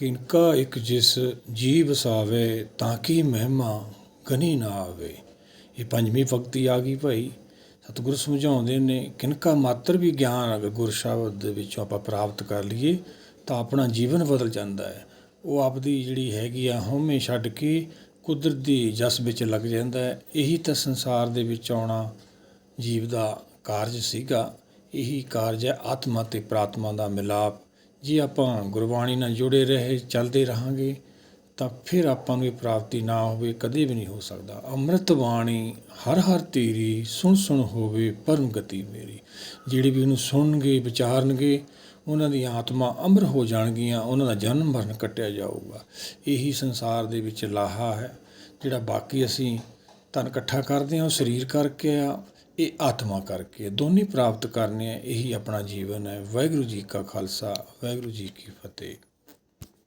ਕਿਨਕਾ ਇੱਕ ਜਿਸ ਜੀ ਵਸਾਵੇ ਤਾਂ ਕਿ ਮਹਿਮਾ ਗਨੀ ਨਾ ਆਵੇ। ਇਹ ਪੰਜਵੀਂ ਭਗਤੀ ਆ ਗਈ ਭਾਈ। ਸਤਿਗੁਰ ਸਮਝਾਉਂਦੇ ਨੇ ਕਿਨਕਾ ਮਾਤਰ ਵੀ ਗਿਆਨ ਅਗਰ ਗੁਰ ਸ਼ਬਦ ਦੇ ਵਿੱਚੋਂ ਆਪਾਂ ਪ੍ਰਾਪਤ ਕਰ ਲਈਏ, ਤਾਂ ਆਪਣਾ ਜੀਵਨ ਬਦਲ ਜਾਂਦਾ ਹੈ। ਉਹ ਆਪਦੀ ਜਿਹੜੀ ਹੈਗੀ ਆ ਹਉਮੈ ਛੱਡ ਕੇ ਕੁਦਰਤ ਦੀ ਜਸ ਵਿੱਚ ਲੱਗ ਜਾਂਦਾ ਹੈ। ਇਹੀ ਤਾਂ ਸੰਸਾਰ ਦੇ ਵਿੱਚ ਆਉਣਾ ਜੀਵ ਦਾ ਕਾਰਜ ਸੀਗਾ। ਇਹੀ ਕਾਰਜ ਹੈ ਆਤਮਾ ਤੇ ਪ੍ਰਾਤਮਾ ਦਾ ਮਿਲਾਪ। ਜੇ ਆਪਾਂ ਗੁਰਬਾਣੀ ਨਾਲ ਜੁੜੇ ਰਹੇ, ਚੱਲਦੇ ਰਹਾਂਗੇ, ਤਾਂ ਫਿਰ ਆਪਾਂ ਨੂੰ ਇਹ ਪ੍ਰਾਪਤੀ ਨਾ ਹੋਵੇ, ਕਦੇ ਵੀ ਨਹੀਂ ਹੋ ਸਕਦਾ। ਅੰਮ੍ਰਿਤ ਬਾਣੀ ਹਰ ਹਰ ਤੇਰੀ ਸੁਣ ਸੁਣ ਹੋਵੇ, ਪਰਮ ਗਤੀ ਮੇਰੀ। ਜਿਹੜੇ ਵੀ ਉਹਨੂੰ ਸੁਣਨਗੇ, ਵਿਚਾਰਨਗੇ, ਉਹਨਾਂ ਦੀ ਆਤਮਾ ਅਮਰ ਹੋ ਜਾਣਗੀਆਂ, ਉਹਨਾਂ ਦਾ ਜਨਮ ਮਰਨ ਕੱਟਿਆ ਜਾਊਗਾ। ਇਹੀ ਸੰਸਾਰ ਦੇ ਵਿੱਚ ਲਾਹਾ ਹੈ, ਜਿਹੜਾ ਬਾਕੀ ਅਸੀਂ ਧਨ ਇਕੱਠਾ ਕਰਦੇ ਹਾਂ, ਉਹ ਸਰੀਰ ਕਰਕੇ ਆ ਇਹ ਆਤਮਾ ਕਰਕੇ ਦੋਨੇ ਪ੍ਰਾਪਤ ਕਰਨੇ ਆ, ਇਹੀ ਆਪਣਾ ਜੀਵਨ ਹੈ। ਵਾਹਿਗੁਰੂ ਜੀ ਕਾ ਖਾਲਸਾ, ਵਾਹਿਗੁਰੂ ਜੀ ਕੀ ਫਤਿਹ।